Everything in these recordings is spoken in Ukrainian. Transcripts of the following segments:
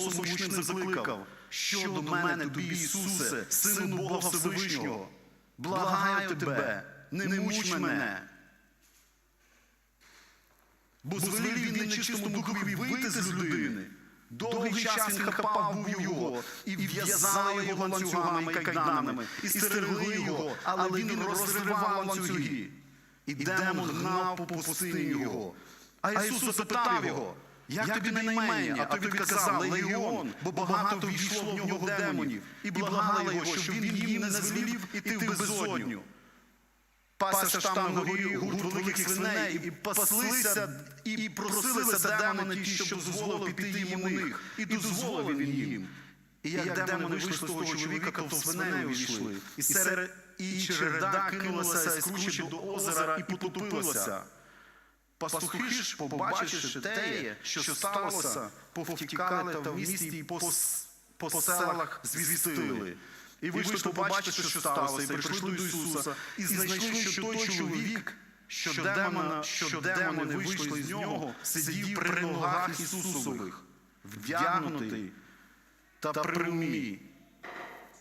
голосом гучним закликав, що до мене тобі, Ісусе, Сину Бога Всевишнього, благаю тебе, не муч мене. Бо звелів він нечистому духові вийти з людини. Довгий час він хапав був його, і в'язали його ланцюгами і кайданами, і стерегли його, але він розривав ланцюги. І демон гнав по пустині його. А Ісус запитав його, як тобі на імення? А той відказав, Легіон, бо багато війшло в нього демонів, і благали його, щоб він їм не звелів іти в безодню. Пася ж там на горі гурт великих свиней, і паслися, і просилися демони ті, щоб дозволив піти їм у них, і дозволив він їм. І як демони вийшли з того чоловіка, то в свиней увійшли, і серед і череда кинулася із кручі до озера і потопилася. Пастухи ж, побачивши те, що сталося, повтікали та в місті і по, по селах звістили. І вийшли побачити, що сталося, і прийшли до Ісуса, і знайшли, що той чоловік, що демона, що демони вийшли з нього, сидів при ногах Ісусових, вдягнутий та при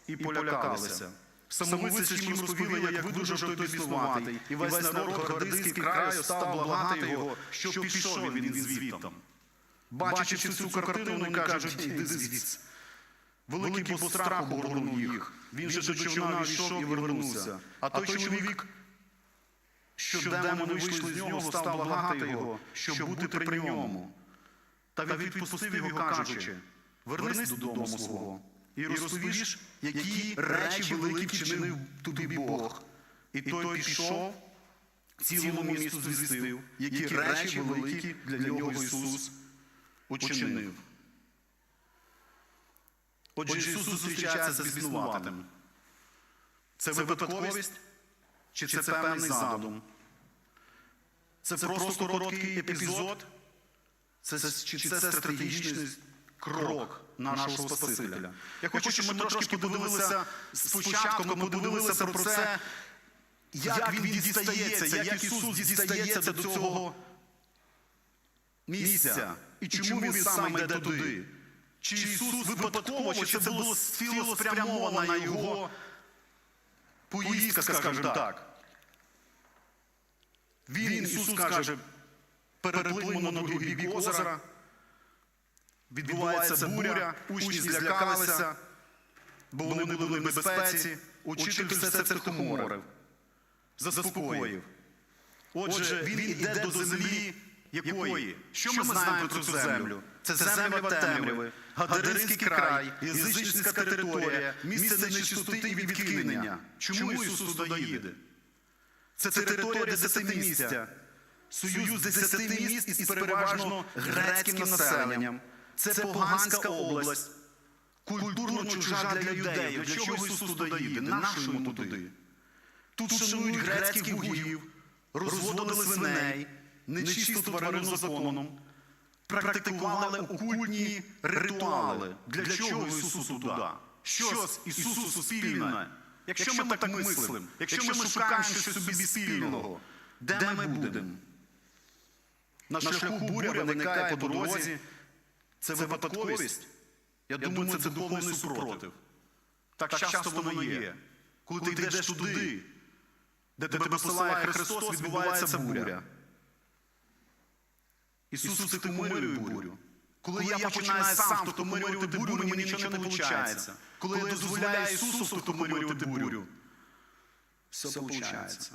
і полякалися. Самовиці ж їм розповіли, як видужав той біснуватий, і весь народ городиський краю став благати його, щоб пішов він звітом. Бачачи цю картину, вони кажуть, іди звідси. Великий бо страх обгорнув їх. Він же до човна війшов і вернувся. А той чоловік, що демони вийшли з нього, став благати його, щоб бути при ньому. Та він відпустив його, кажучи, вернись додому свого і розповіш, які речі великі вчинив тобі Бог. І той пішов, цілому місту звістив, які речі великі для нього Ісус учинив. Отже, Ісус зустрічається з біснуватим. Це випадковість чи це певний задум? Це просто короткий епізод? Це, чи це стратегічний крок нашого Спасителя? Я хочу, щоб ми трошки подивилися спочатку, ми подивилися про це, як він дістається, як Ісус дістається до цього місця. І чому він саме йде туди? Чи Ісус випадково, чи це було цілеспрямована його поїздка, скажімо так. Він, Ісус каже, переплинемо на другий бік озера, відбувається буря, учні злякалися, бо вони були в небезпеці, учитель все це втихоморив, заспокоїв. Отже, він іде до землі якої? Що ми знаємо про цю землю? Це земля темряви, Гадаринський край, язичницька територія, місце нечистоти і відкинення. Чому Ісус туди їде? Це територія десятимістя, союз десяти міст із переважно грецьким населенням. Це поганська область, культурно чужа для юдеїв. Для чого Ісус туди їде? Нащо йому туди? Тут шанують грецьких богів, розводили свиней, нечисту тварину законом, практикували окультні ритуали. Для чого Ісусу туди? Що з Ісусу спільне? Якщо ми так мислимо, якщо ми шукаємо щось собі спільного, де ми будемо? На шляху буря виникає по дорозі. Це випадковість? Я думаю, це духовний супротив. Так часто воно є. Коли ти йдеш туди, де тебе посилає Христос, відбувається буря. Ісус втихомирює бурю. Коли я починаю сам втихомирювати бурю, мені нічого не виходить. Коли я дозволяю Ісусу втихомирювати бурю, все виходить.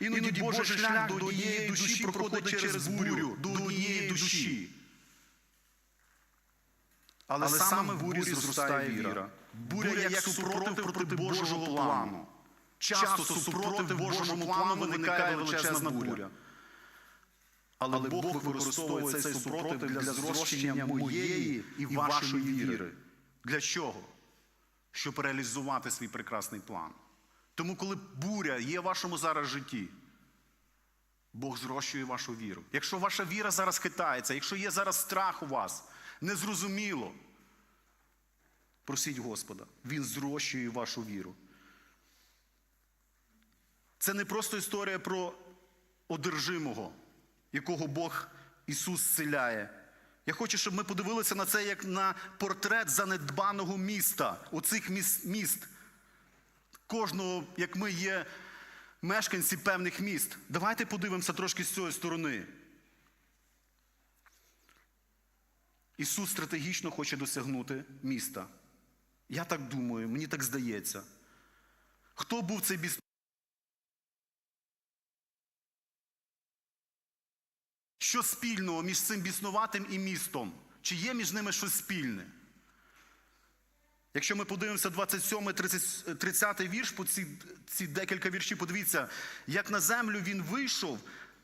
Іноді Божий шлях до однієї душі проходить через бурю, до однієї душі. Але саме в бурі зростає віра. Буря як супротив проти Божого плану. Часто супротив Божому плану виникає величезна буря. Але Бог використовує цей супротив для зрощення моєї і вашої віри. Для чого? Щоб реалізувати свій прекрасний план. Тому, коли буря є в вашому зараз житті, Бог зрощує вашу віру. Якщо ваша віра зараз хитається, якщо є зараз страх у вас, незрозуміло, просіть Господа, Він зрощує вашу віру. Це не просто історія про одержимого, якого Бог Ісус зціляє. Я хочу, щоб ми подивилися на це як на портрет занедбаного міста, оцих міс- міст. Кожного, як ми є мешканці певних міст. Давайте подивимося трошки з цієї сторони. Ісус стратегічно хоче досягнути міста. Я так думаю, мені так здається. Хто був цей біс... Що спільного між цим біснуватим і містом? Чи є між ними щось спільне? Якщо ми подивимося 27 30, 30 вірш, по ці, ці декілька віршів, подивіться, як на землю він вийшов,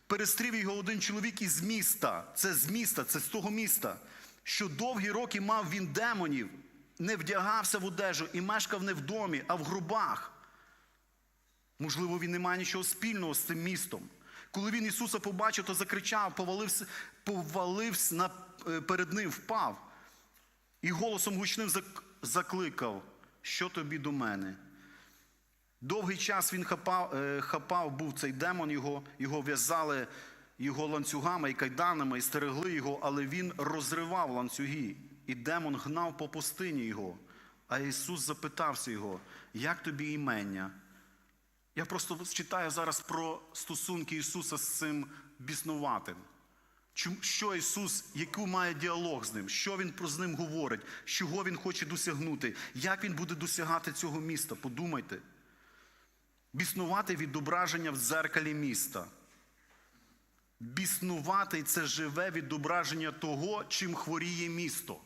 перестрів його один чоловік із міста. Це з міста, це з того міста. Що довгі роки мав він демонів, не вдягався в одежу і мешкав не в домі, а в грубах. Можливо, він не має нічого спільного з цим містом. Коли він Ісуса побачив, то закричав, повалився, повалився на, е, перед ним, впав. І голосом гучним закликав, що тобі до мене. Довгий час він хапав, е, хапав був цей демон, його, його в'язали його ланцюгами і кайданами, і стерегли його, але він розривав ланцюги, і демон гнав по пустині його. А Ісус запитався його, як тобі імення? Я просто читаю зараз про стосунки Ісуса з цим біснуватим. Що Ісус, яку має діалог з ним, що Він про з ним говорить, чого Він хоче досягнути, як Він буде досягати цього міста? Подумайте. Біснувати відображення в дзеркалі міста. Біснуватий це живе відображення того, чим хворіє місто.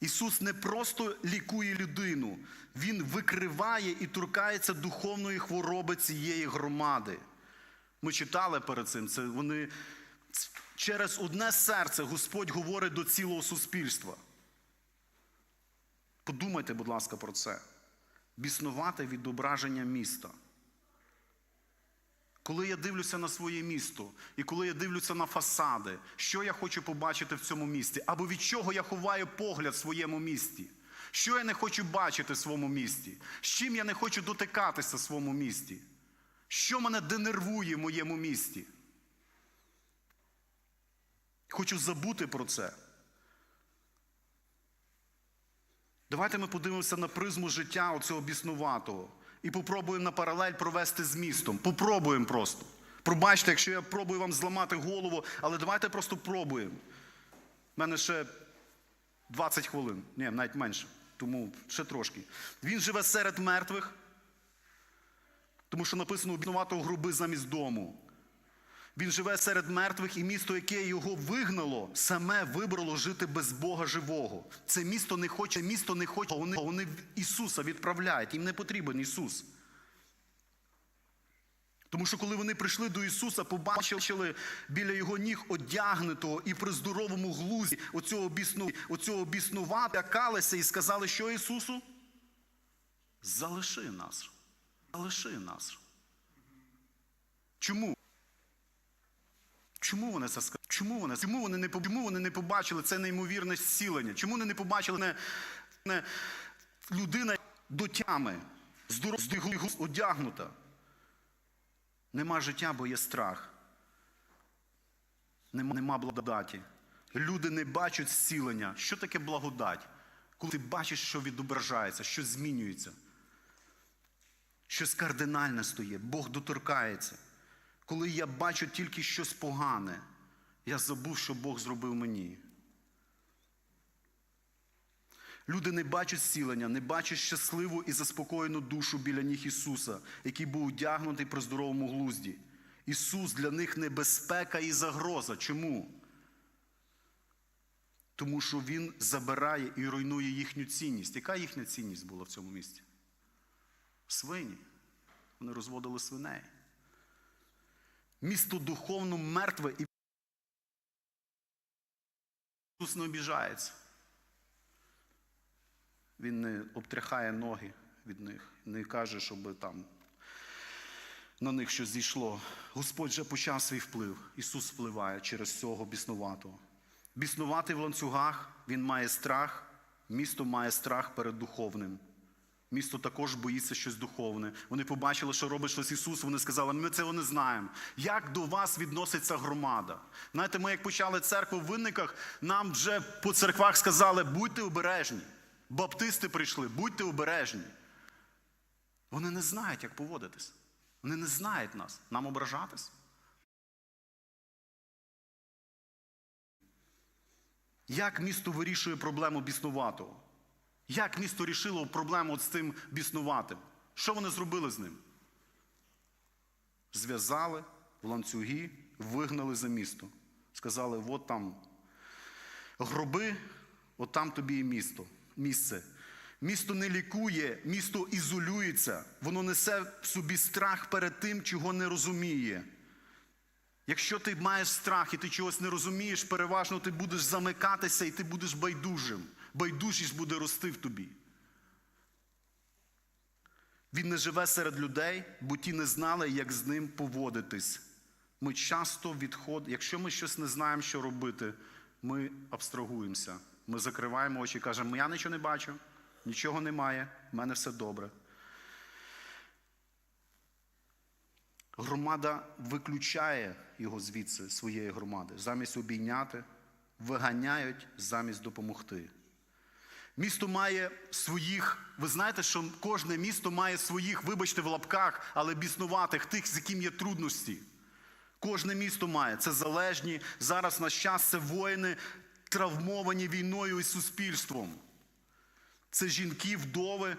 Ісус не просто лікує людину, Він викриває і торкається духовної хвороби цієї громади. Ми читали перед цим. Це вони через одне серце Господь говорить до цілого суспільства. Подумайте, будь ласка, про це. Біснувати відображення міста. Коли я дивлюся на своє місто, і коли я дивлюся на фасади, що я хочу побачити в цьому місті, або від чого я ховаю погляд в своєму місті, що я не хочу бачити в своєму місті, з чим я не хочу дотикатися в своєму місті, що мене денервує в моєму місті. Хочу забути про це. Давайте ми подивимося на призму життя оцього біснуватого і попробуємо на паралель провести з містом. Попробуємо просто. Пробачте, якщо я пробую вам зламати голову, але давайте просто пробуємо. У мене ще 20 хвилин, ні, навіть менше, тому ще трошки. Він живе серед мертвих, тому що написано у біснуватого груби замість дому. Він живе серед мертвих, і місто, яке його вигнало, саме вибрало жити без Бога живого. Це місто не хоче, місто не хоче, а вони, вони Ісуса відправляють, їм не потрібен Ісус. Тому що коли вони прийшли до Ісуса, побачили біля його ніг одягнутого і при здоровому глузі оцього, бісну, оцього біснувата, лякалися і сказали, що Ісусу? Залиши нас. Залиши нас. Чому? Чому вони це сказали? Чому вони, чому вони, не, чому вони не побачили це неймовірне зцілення? Чому вони не побачили не, не людина до тями, здоров, одягнута? Нема життя, бо є страх. Нема, нема благодаті. Люди не бачать зцілення. Що таке благодать? Коли ти бачиш, що відображається, що змінюється. Щось кардинальне стоїть, Бог доторкається. Коли я бачу тільки щось погане, я забув, що Бог зробив мені. Люди не бачать зцілення, не бачать щасливу і заспокоєну душу біля ніг Ісуса, який був одягнутий при здоровому глузді. Ісус для них небезпека і загроза. Чому? Тому що Він забирає і руйнує їхню цінність. Яка їхня цінність була в цьому місті? Свині. Вони розводили свиней. Місто духовно мертве і Ісус не обіжається. Він не обтряхає ноги від них, не каже, щоб там на них щось зійшло. Господь вже почав свій вплив. Ісус впливає через цього біснуватого. Біснуватий в ланцюгах, він має страх, місто має страх перед духовним. Місто також боїться щось духовне. Вони побачили, що робить щось Ісус. Вони сказали, ми цього не знаємо. Як до вас відноситься громада? Знаєте, ми як почали церкву в винниках, нам вже по церквах сказали, будьте обережні. Баптисти прийшли, будьте обережні. Вони не знають, як поводитись. Вони не знають нас. Нам ображатись. Як місто вирішує проблему біснуватого? Як місто рішило проблему з цим біснуватим? Що вони зробили з ним? Зв'язали в ланцюги, вигнали за місто. Сказали, от там гроби, от там тобі і місто, місце. Місто не лікує, місто ізолюється, воно несе в собі страх перед тим, чого не розуміє. Якщо ти маєш страх і ти чогось не розумієш, переважно ти будеш замикатися і ти будеш байдужим. Байдужість буде рости в тобі. Він не живе серед людей, бо ті не знали, як з ним поводитись. Ми часто відходимо, якщо ми щось не знаємо, що робити, ми абстрагуємося. Ми закриваємо очі і кажемо, я нічого не бачу, нічого немає, в мене все добре. Громада виключає його звідси, своєї громади, замість обійняти, виганяють замість допомогти. Місто має своїх, ви знаєте, що кожне місто має своїх, вибачте, в лапках, але біснуватих, тих, з яким є трудності. Кожне місто має. Це залежні. Зараз наш час це воїни, травмовані війною і суспільством. Це жінки, вдови,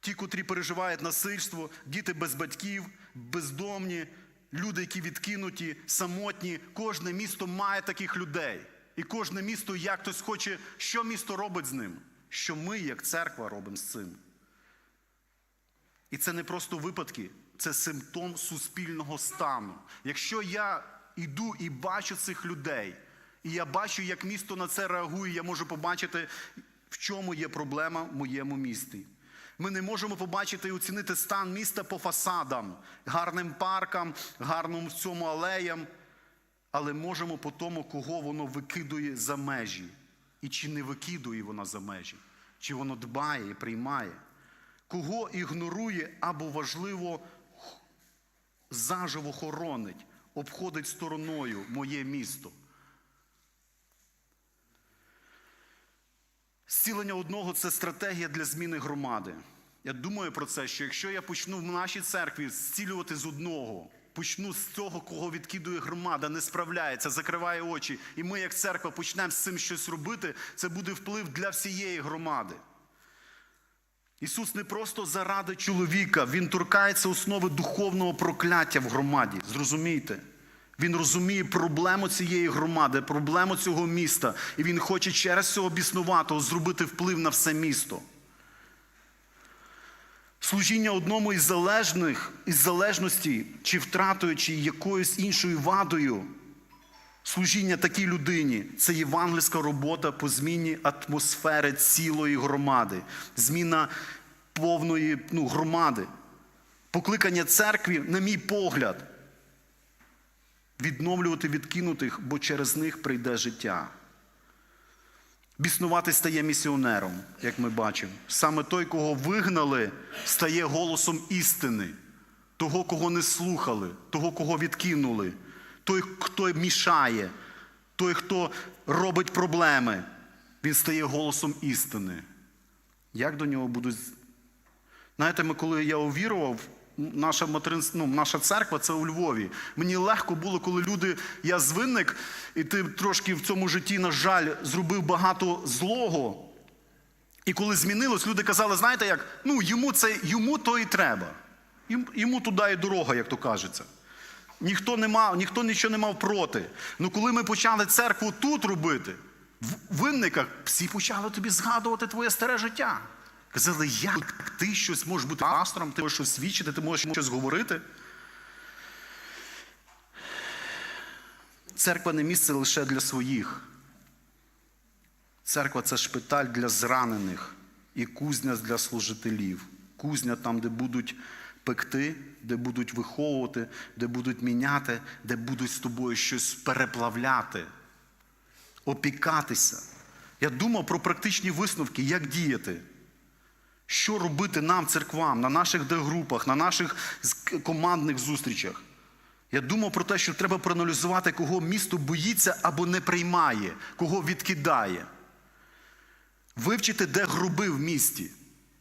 ті, котрі переживають насильство, діти без батьків, бездомні, люди, які відкинуті, самотні. Кожне місто має таких людей. І кожне місто, як хтось хоче, що місто робить з ним, що ми, як церква, робимо з цим. І це не просто випадки, це симптом суспільного стану. Якщо я йду і бачу цих людей, і я бачу, як місто на це реагує, я можу побачити, в чому є проблема в моєму місті. Ми не можемо побачити і оцінити стан міста по фасадам, гарним паркам, гарним в цьому алеям, але можемо по тому, кого воно викидує за межі. І чи не викидує вона за межі, чи воно дбає і приймає, кого ігнорує або важливо заживо хоронить, обходить стороною моє місто. Зцілення одного це стратегія для зміни громади. Я думаю про це, що якщо я почну в нашій церкві зцілювати з одного, почну з того, кого відкидує громада, не справляється, закриває очі, і ми, як церква, почнемо з цим щось робити, це буде вплив для всієї громади. Ісус не просто заради чоловіка, Він торкається основи духовного прокляття в громаді. Зрозумійте. Він розуміє проблему цієї громади, проблему цього міста, і він хоче через цього біснуватого зробити вплив на все місто. Служіння одному із залежних, із залежності, чи втратою, чи якоюсь іншою вадою, служіння такій людині це євангельська робота по зміні атмосфери цілої громади, зміна повної ну, громади. Покликання церкві, на мій погляд, відновлювати відкинутих, бо через них прийде життя. Біснувати стає місіонером, як ми бачимо. Саме той, кого вигнали, стає голосом істини, того, кого не слухали, того, кого відкинули, той, хто мішає, той, хто робить проблеми, він стає голосом істини. Як до нього будуть. Знаєте, ми, коли я увірував, наша материн... ну, наша церква це у Львові. Мені легко було, коли люди, я звинник, і ти трошки в цьому житті, на жаль, зробив багато злого. І коли змінилось, люди казали, знаєте як, ну йому це, йому то і треба. Йому, туди і дорога, як то кажеться. Ніхто не мав, ніхто нічого не мав проти. Ну коли ми почали церкву тут робити, в винниках, всі почали тобі згадувати твоє старе життя. Казали, як ти щось можеш бути пастором, ти можеш щось свідчити, ти можеш щось говорити. Церква не місце лише для своїх. Церква це шпиталь для зранених і кузня для служителів. Кузня там, де будуть пекти, де будуть виховувати, де будуть міняти, де будуть з тобою щось переплавляти, опікатися. Я думав про практичні висновки, як діяти. Що робити нам, церквам, на наших дегрупах, на наших командних зустрічах? Я думав про те, що треба проаналізувати, кого місто боїться або не приймає, кого відкидає. Вивчити, де груби в місті,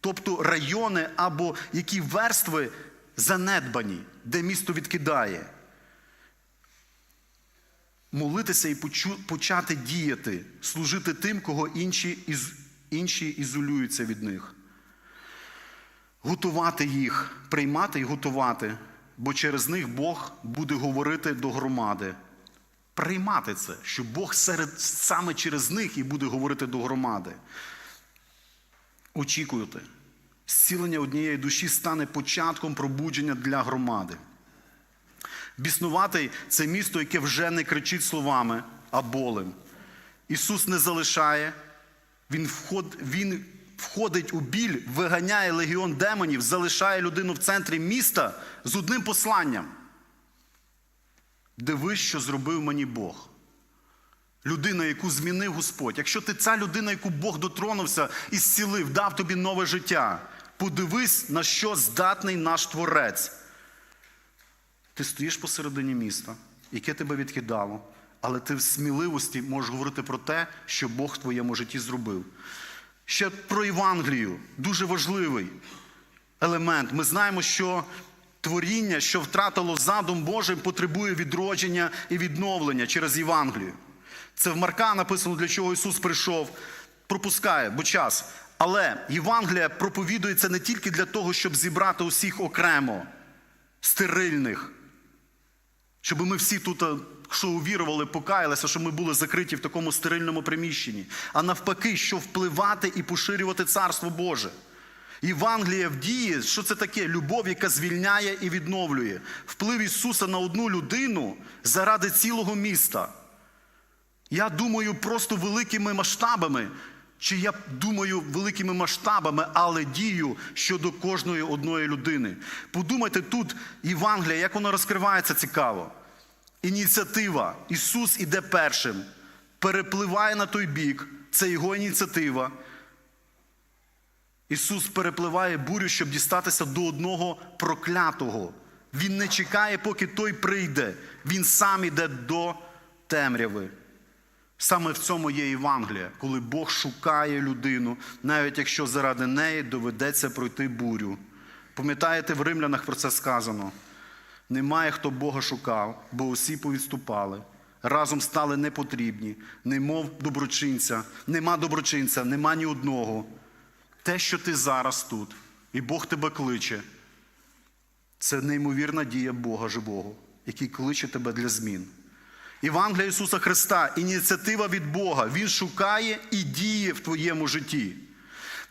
тобто райони або які верстви занедбані, де місто відкидає. Молитися і почати діяти, служити тим, кого інші, інші ізолюються від них. Готувати їх, приймати і готувати, бо через них Бог буде говорити до громади. Приймати це, що Бог серед, саме через них і буде говорити до громади. Очікуйте, зцілення однієї душі стане початком пробудження для громади. Біснуватий це місто, яке вже не кричить словами, а болем. Ісус не залишає, Він, вход, він входить у біль, виганяє легіон демонів, залишає людину в центрі міста з одним посланням. Дивись, що зробив мені Бог. Людина, яку змінив Господь. Якщо ти ця людина, яку Бог дотронувся і зцілив, дав тобі нове життя, подивись, на що здатний наш Творець. Ти стоїш посередині міста, яке тебе відкидало, але ти в сміливості можеш говорити про те, що Бог в твоєму житті зробив. Ще про Євангелію дуже важливий елемент. Ми знаємо, що творіння, що втратило задум Божий, потребує відродження і відновлення через Євангелію. Це в Марка написано, для чого Ісус прийшов. Пропускає, бо час. Але Євангелія проповідується не тільки для того, щоб зібрати усіх окремо, стерильних, щоб ми всі тут, а, що увірували, покаялися, щоб ми були закриті в такому стерильному приміщенні, а навпаки, що впливати і поширювати Царство Боже. Євангелія в дії, що це таке? Любов, яка звільняє і відновлює. Вплив Ісуса на одну людину заради цілого міста. Я думаю просто великими масштабами. Чи я думаю великими масштабами, але дію щодо кожної одної людини. Подумайте тут Євангелія, як воно розкривається цікаво. Ініціатива. Ісус іде першим, перепливає на той бік, це його ініціатива. Ісус перепливає бурю, щоб дістатися до одного проклятого. Він не чекає, поки той прийде. Він сам іде до темряви. Саме в цьому є Євангелія, коли Бог шукає людину, навіть якщо заради неї доведеться пройти бурю. Пам'ятаєте, в римлянах про це сказано: немає хто Бога шукав, бо усі повідступали, разом стали непотрібні, немов доброчинця, нема доброчинця, нема ні одного. Те, що ти зараз тут, і Бог тебе кличе, це неймовірна дія Бога живого, який кличе тебе для змін. Євангелія Ісуса Христа, ініціатива від Бога. Він шукає і діє в твоєму житті.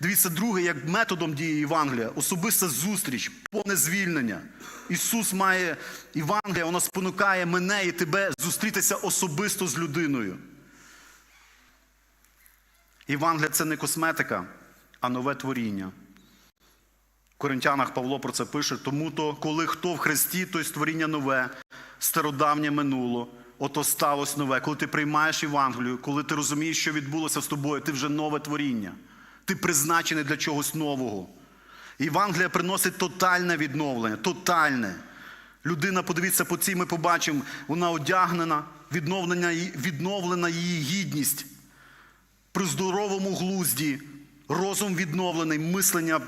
Дивіться, друге, як методом діє Євангелія, особиста зустріч, повне звільнення. Ісус має Євангелія, вона спонукає мене і тебе зустрітися особисто з людиною. Євангелія це не косметика, а нове творіння. В Коринтянах Павло про це пише, тому то, коли хто в Христі, то й створіння нове, стародавнє минуло, ото сталося нове. Коли ти приймаєш Євангелію, коли ти розумієш, що відбулося з тобою, ти вже нове творіння. Ти призначений для чогось нового. Євангелія приносить тотальне відновлення, тотальне. Людина, подивіться, по цій ми побачимо, вона одягнена, відновлена, відновлена її гідність при здоровому глузді, розум відновлений, мислення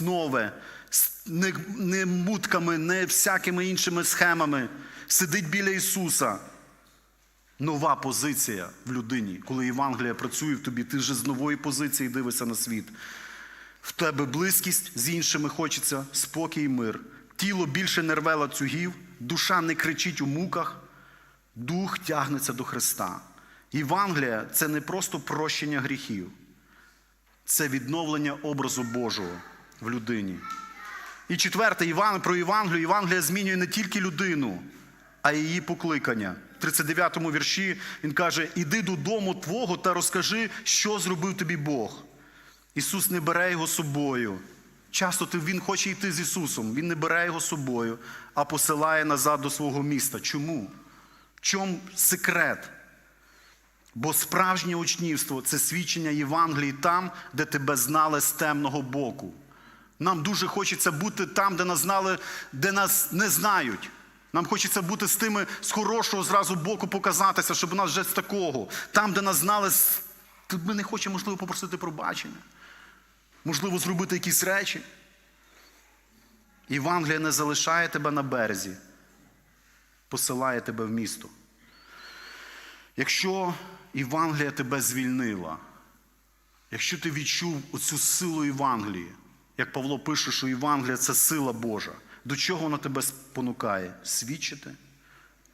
нове, не, не мутками, не всякими іншими схемами. Сидить біля Ісуса. Нова позиція в людині. Коли Євангелія працює в тобі, ти вже з нової позиції дивишся на світ. В тебе близькість з іншими хочеться, спокій і мир. Тіло більше не рве лацюгів, душа не кричить у муках, дух тягнеться до Христа. Євангелія це не просто прощення гріхів, це відновлення образу Божого в людині. І четверте, про Євангелію. Євангелія змінює не тільки людину, а її покликання. В 39-му вірші він каже: Іди додому твого та розкажи, що зробив тобі Бог. Ісус не бере його собою. Часто Він хоче йти з Ісусом, Він не бере його собою, а посилає назад до свого міста. Чому? В чому секрет? Бо справжнє учнівство це свідчення Євангелії там, де тебе знали з темного боку. Нам дуже хочеться бути там, де нас знали, де нас не знають. Нам хочеться бути з тими з хорошого зразу боку показатися, щоб у нас вже з такого. Там, де нас знали, ми не хочемо, можливо, попросити пробачення. Можливо, зробити якісь речі. Євангелія не залишає тебе на березі, посилає тебе в місто. Якщо Євангелія тебе звільнила, якщо ти відчув оцю силу Євангелії, як Павло пише, що Євангелія це сила Божа, до чого вона тебе спонукає? Свідчити,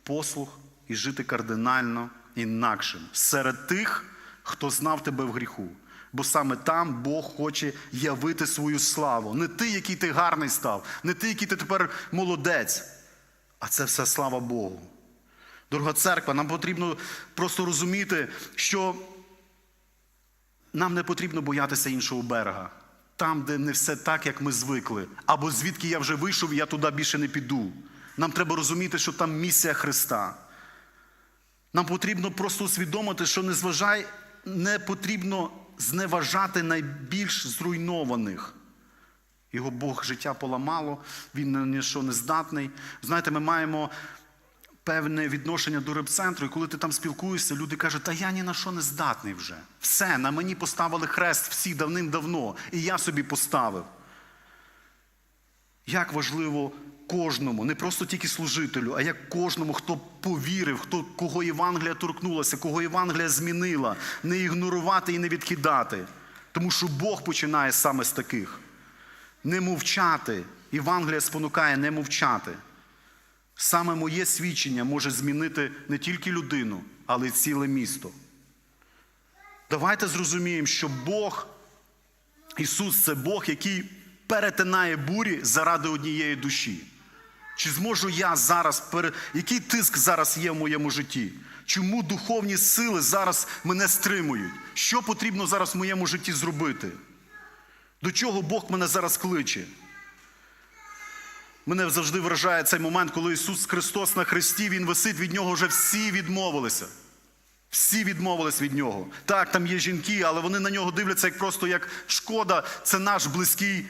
послух і жити кардинально інакшим серед тих, хто знав тебе в гріху. Бо саме там Бог хоче явити свою славу. Не ти, який ти гарний став, не ти, який ти тепер молодець, а це все слава Богу. Дорога церква, нам потрібно просто розуміти, що нам не потрібно боятися іншого берега. Там, де не все так, як ми звикли. Або звідки я вже вийшов, і я туди більше не піду. Нам треба розуміти, що там місія Христа. Нам потрібно просто усвідомити, що не зважай, не потрібно зневажати найбільш зруйнованих. Його Бог життя поламало, він на ніщо не здатний. Знаєте, ми маємо певне відношення до репцентру, і коли ти там спілкуєшся, люди кажуть, та я ні на що не здатний вже. Все, на мені поставили хрест всі давним-давно, і я собі поставив. Як важливо кожному, не просто тільки служителю, а як кожному, хто повірив, хто, кого Євангелія торкнулася, кого Євангелія змінила, не ігнорувати і не відкидати. Тому що Бог починає саме з таких. Не мовчати. Євангелія спонукає не мовчати. Саме моє свідчення може змінити не тільки людину, але й ціле місто. Давайте зрозуміємо, що Бог, Ісус це Бог, який перетинає бурі заради однієї душі. Чи зможу я зараз, пере- який тиск зараз є в моєму житті? Чому духовні сили зараз мене стримують? Що потрібно зараз в моєму житті зробити? До чого Бог мене зараз кличе? Мене завжди вражає цей момент, коли Ісус Христос на Христі, Він висить, від нього вже всі відмовилися. Всі відмовились від нього. Так, там є жінки, але вони на нього дивляться як просто як шкода, це наш близький,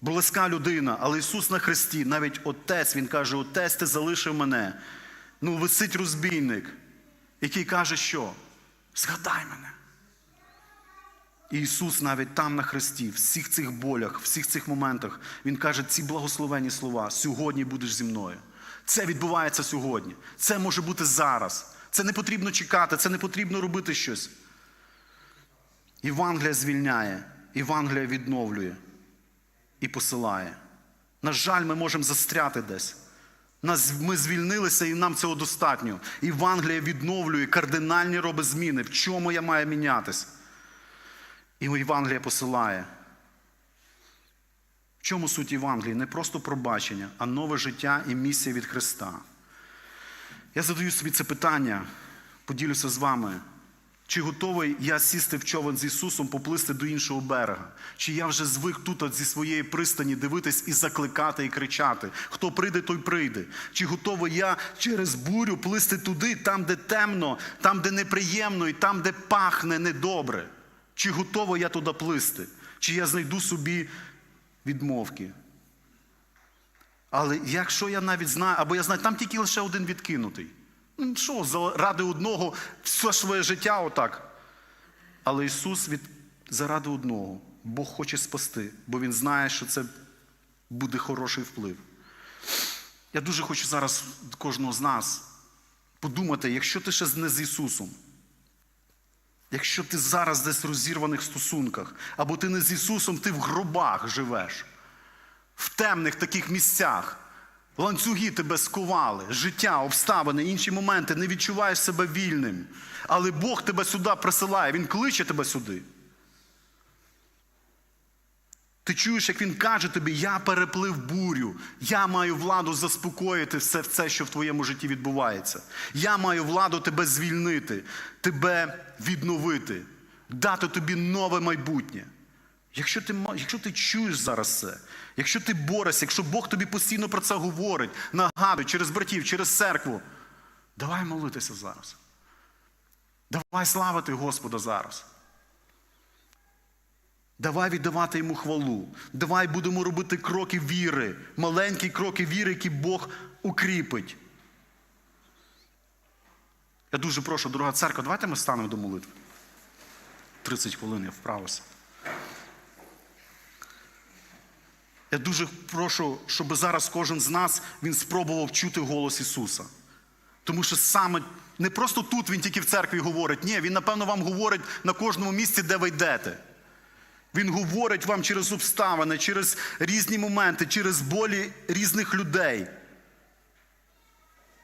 близька людина. Але Ісус на Христі, навіть Отець, Він каже: Отець, ти залишив мене. Ну, висить розбійник, який каже, що? Згадай мене. Ісус навіть там на хресті, в всіх цих болях, в всіх цих моментах, Він каже ці благословені слова: сьогодні будеш зі мною. Це відбувається сьогодні. Це може бути зараз. Це не потрібно чекати, це не потрібно робити щось. Євангелія звільняє, Євангелія відновлює і посилає. На жаль, ми можемо застряти десь. Нас, ми звільнилися і нам цього достатньо. Євангелія відновлює, кардинальні робить зміни. В чому я маю мінятись? І Євангелія посилає. В чому суть Євангелії? Не просто пробачення, а нове життя і місія від Христа. Я задаю собі це питання, поділюся з вами. Чи готовий я сісти в човен з Ісусом, поплисти до іншого берега? Чи я вже звик тут зі своєї пристані дивитись і закликати, і кричати? Хто прийде, той прийде. Чи готовий я через бурю плисти туди, там, де темно, там, де неприємно, і там, де пахне недобре? Чи готовий я туди плисти? Чи я знайду собі відмовки? Але якщо я навіть знаю, або я знаю, там тільки лише один відкинутий. Ну, Що, заради одного все своє життя отак. Але Ісус від... заради одного. Бог хоче спасти, бо Він знає, що це буде хороший вплив. Я дуже хочу зараз кожного з нас подумати, якщо ти ще не з Ісусом, якщо ти зараз десь в розірваних стосунках, або ти не з Ісусом, ти в гробах живеш в темних таких місцях. Ланцюги тебе скували, життя, обставини, інші моменти, не відчуваєш себе вільним. Але Бог тебе сюди присилає, Він кличе тебе сюди. Ти чуєш, як він каже тобі, я переплив бурю, я маю владу заспокоїти все це, що в твоєму житті відбувається. Я маю владу тебе звільнити, тебе відновити, дати тобі нове майбутнє. Якщо ти, якщо ти чуєш зараз це, якщо ти борешся, якщо Бог тобі постійно про це говорить, нагадує через братів, через церкву, давай молитися зараз. Давай славити Господа зараз. Давай віддавати йому хвалу. Давай будемо робити кроки віри, маленькі кроки віри, які Бог укріпить. Я дуже прошу, дорога церква, давайте ми станемо до молитви. 30 хвилин я вправився. Я дуже прошу, щоб зараз кожен з нас він спробував чути голос Ісуса. Тому що саме не просто тут він тільки в церкві говорить, ні, він, напевно, вам говорить на кожному місці, де ви йдете. Він говорить вам через обставини, через різні моменти, через болі різних людей.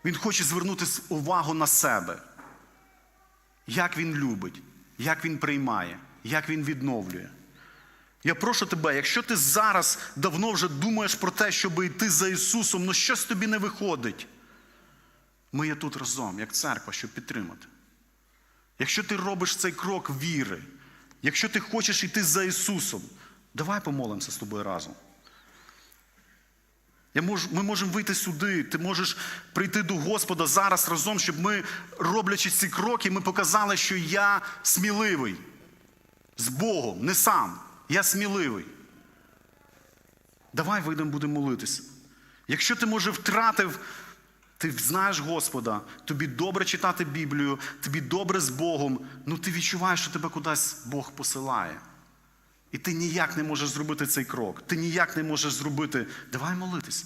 Він хоче звернути увагу на себе. Як він любить, як він приймає, як він відновлює. Я прошу тебе, якщо ти зараз давно вже думаєш про те, щоб йти за Ісусом, ну щось тобі не виходить. Ми є тут разом, як церква, щоб підтримати. Якщо ти робиш цей крок віри, якщо ти хочеш йти за Ісусом, давай помолимося з тобою разом. Я мож, ми можемо вийти сюди, ти можеш прийти до Господа зараз разом, щоб ми, роблячи ці кроки, ми показали, що я сміливий з Богом, не сам. Я сміливий. Давай вийдемо, будемо молитися. Якщо ти, може, втратив, ти знаєш Господа, тобі добре читати Біблію, тобі добре з Богом, ну ти відчуваєш, що тебе кудись Бог посилає. І ти ніяк не можеш зробити цей крок. Ти ніяк не можеш зробити. Давай молитися.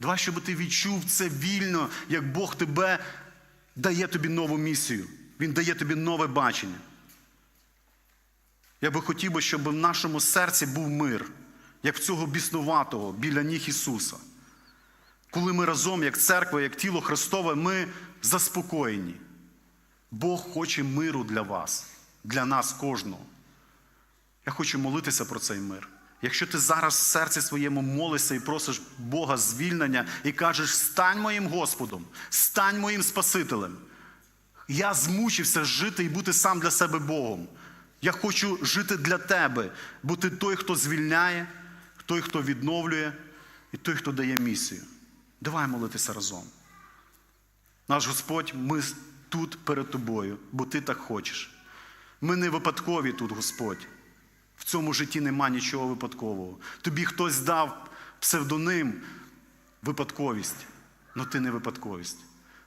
Давай, щоб ти відчув це вільно, як Бог тебе дає тобі нову місію. Він дає тобі нове бачення. Я би хотів, би, щоб в нашому серці був мир, як в цього біснуватого біля ніг Ісуса. Коли ми разом, як церква, як тіло Христове, ми заспокоєні. Бог хоче миру для вас, для нас кожного. Я хочу молитися про цей мир. Якщо ти зараз в серці своєму молишся і просиш Бога звільнення і кажеш, стань моїм Господом, стань моїм Спасителем. Я змучився жити і бути сам для себе Богом. Я хочу жити для тебе, бути той, хто звільняє, той, хто відновлює, і той, хто дає місію. Давай молитися разом. Наш Господь, ми тут перед тобою, бо ти так хочеш. Ми не випадкові тут, Господь. В цьому житті нема нічого випадкового. Тобі хтось дав псевдоним випадковість, але ти не випадковість.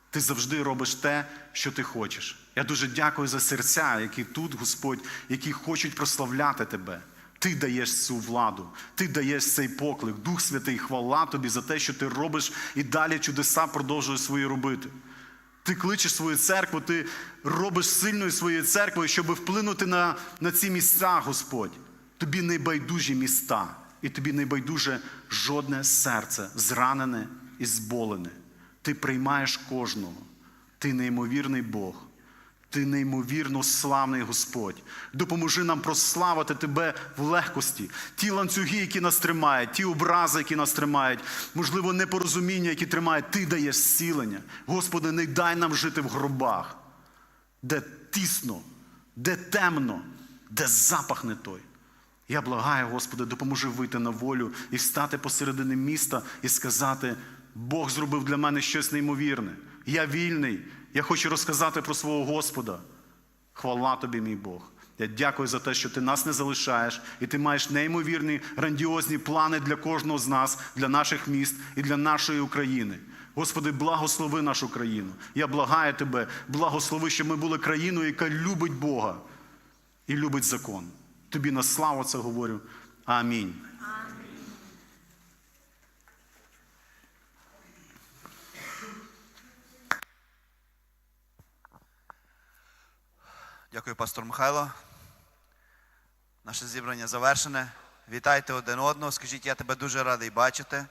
Ти завжди робиш те, що ти хочеш. Я дуже дякую за серця, які тут, Господь, які хочуть прославляти тебе. Ти даєш цю владу, ти даєш цей поклик. Дух Святий, хвала тобі за те, що ти робиш і далі чудеса продовжуєш свої робити. Ти кличеш свою церкву, ти робиш сильною своєю церквою, щоб вплинути на, на ці місця, Господь. Тобі не міста, і тобі не байдуже жодне серце, зранене і зболене. Ти приймаєш кожного. Ти неймовірний Бог. Ти неймовірно славний Господь. Допоможи нам прославити Тебе в легкості. Ті ланцюги, які нас тримають, ті образи, які нас тримають, можливо, непорозуміння, які тримають, Ти даєш зцілення. Господи, не дай нам жити в гробах, де тісно, де темно, де запах не той. Я благаю, Господи, допоможи вийти на волю і встати посередині міста і сказати: Бог зробив для мене щось неймовірне. Я вільний. Я хочу розказати про свого Господа. Хвала тобі, мій Бог. Я дякую за те, що ти нас не залишаєш, і ти маєш неймовірні, грандіозні плани для кожного з нас, для наших міст і для нашої України. Господи, благослови нашу країну. Я благаю тебе, благослови, щоб ми були країною, яка любить Бога і любить закон. Тобі на славу це говорю. Амінь. Дякую, пастор Михайло. Наше зібрання завершене. Вітайте один одного. Скажіть, я тебе дуже радий бачити.